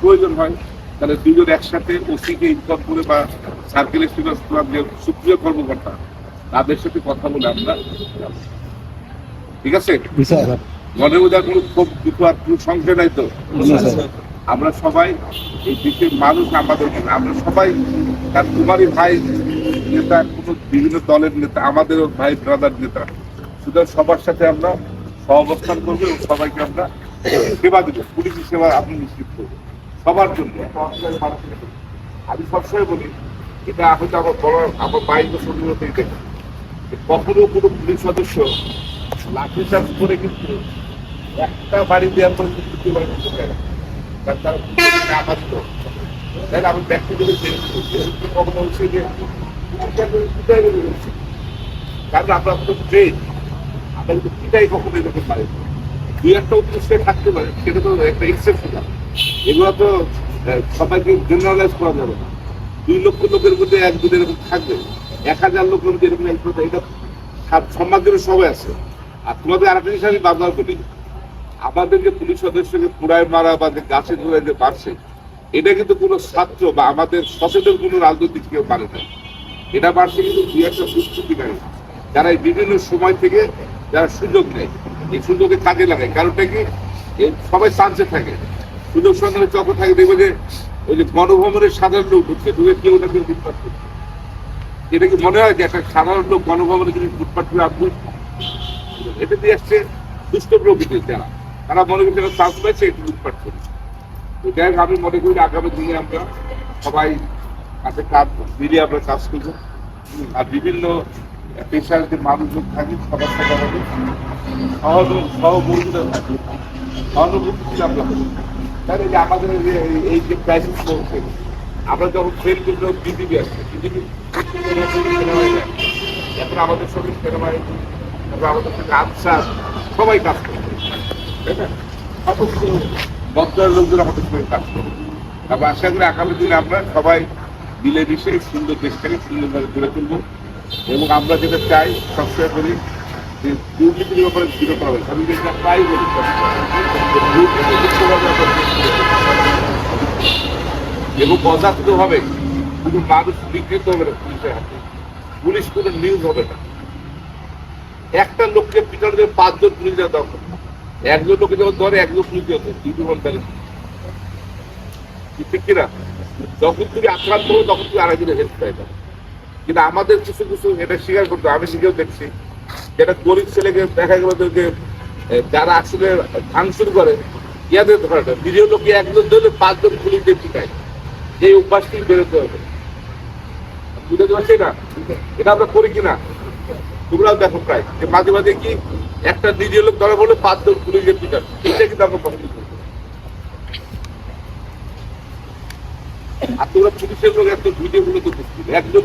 প্রয়োজন হয় তাহলে দুজন একসাথে ওসিকে ইনফর্ম করে বা সার্কেল যে সুপ্রিয় কর্মকর্তা তাদের সাথে কথা বলে আমরা ঠিক আছে? মনে বোঝার কোনো খুব দুঃখ আর কোনো সংশয় নাই তো? আমরা সবাই এই দেশের মানুষ আমাদের আমরা সবাই তার তোমারই ভাই নেতা কোনো বিভিন্ন দলের নেতা আমাদেরও ভাই ব্রাদার নেতা সুতরাং সবার সাথে আমরা সহাবস্থান করব এবং সবাইকে আমরা সেবা দেবো। পুলিশি সেবা আপনি নিশ্চিত করব সবার জন্য। আমি সবসময় বলি এটা হয়তো আমার বড় আমার বাইশ বছর ধরে দেখি কখনো কোনো পুলিশ সদস্য লাঠিচার্জ করে কিন্তু একটা বাড়ি দেওয়ার পরে কিন্তু বাড়ি। কারণ তারা আঘাত তাই আমি ব্যক্তিগত কখনো হচ্ছে যে। কারণ আমরা তো ট্রেন আমরা কিন্তু পিটাই কখনো এরকম পারি। দুই একটা উদ্দেশ্যে থাকতে পারে, সেটা তো একটা এক্সেপশনাল এগুলো তো সবাইকে জেনারেলাইজ করা যাবে না। দুই লক্ষ লোকের মধ্যে এক দুটো এরকম থাকবে। এক হাজার লোকের মধ্যে এরকম এক এটা সম্মানের সবাই আছে। আর তোমাদের আরেকটা জিনিস আমি বারবার বলি, আমাদের যে পুলিশ সদস্যকে পুরায় মারা বা যে গাছে ধরে যে মারছে, এটা কিন্তু কোনো ছাত্র বা আমাদের সচেতন কোনো রাজনৈতিক কেউ মানে না। এটা মারছে কিন্তু দুই একটা দুষ্কৃতিকারী। যারা এই বিভিন্ন সময় থেকে যারা সুযোগ নেয়, এই সুযোগে কাজে লাগায়। কারণটা কি? সবাই চান্সে থাকে। সুযোগ সন্ধানে চক্র থাকে দেখবে যে ওই যে গণভবনের সাধারণ লোক ঢুকছে ঢুকে কেউ না কেউ লুটপাট করছে। এটা কি মনে হয় যে একটা সাধারণ লোক গণভবনে যদি লুটপাট করে আপনি এটা দিয়ে আসছে দুষ্ট প্রকৃতির যারা। তারা মনে করছে এরা চান্স পাইছে একটু লুটপাট করে তো যাই হোক, আমি মনে করি আগামী দিনে আমরা সবাই কাছে কাজ মিলিয়ে আমরা কাজ করব। আর বিভিন্ন পেশার যে মানুষজন থাকে সবার সাথে আমাদের সহযোগ সহমর্মিতা থাকবে সহানুভূতি আমরা। তাহলে যে আমাদের এই যে- ক্রাইসিস চলছে, আমরা যখন ট্রেন করলে বিজেপি আসছে বিজেপি এখন আমাদের সঙ্গে সেনাবাহিনী, তারপর আমাদের সঙ্গে আনসার, সবাই কাজ করছে, তাই না? সমস্ত বদ্রার লোকজন আমাদের সঙ্গে কাজ করবে আমরা আশা করি আগামী দিনে আমরা সবাই মিলেমিশে সুন্দর দেশটাকে সুন্দরভাবে গড়ে তুলবো এবং আমরা যেটা চাই, সবসময় বলি দুর্নীতির ব্যাপারে আমি প্রায় বলি। এবং কোনো মানুষ বিকৃত হবে না পুলিশের হাতে পুলিশ কোনো নিউজ হবে না একটা লোককে পিছনে দিয়ে পাঁচজন পুলিশ দেওয়া দরকার একজন লোকে যখন ধরে একজন পুলিশ দিতে দুটো ঘন্টালে ঠিক কিনা যখন তুমি আক্রান্ত হবে তখন তুমি আরেকজনের হেল্প পাই কিন্তু আমাদের কিছু কিছু এটা স্বীকার করতে আমি নিজেও দেখছি যেটা গরিব ছেলেকে দেখা গেল যে যারা আসলে ভাঙচুর করে, ইয়াদের ধরে না নিরীহ লোকে একজন ধরলে পাঁচজন পুলিশ দিয়ে পিটায়। এই অভ্যাসটি বেরোতে হবে। বুঝতে পারছি না? এটা আমরা করি কিনা? তোমরাও দেখো প্রায় যে মাঝে মাঝে কি একটা নিজের লোক ধরা বলে পাঁচজন পুলিশের পিটার এটা কিন্তু আমরা কখনো করি আর তোমরা পুলিশের লোক একজন ভিডিও গুলো তো একজন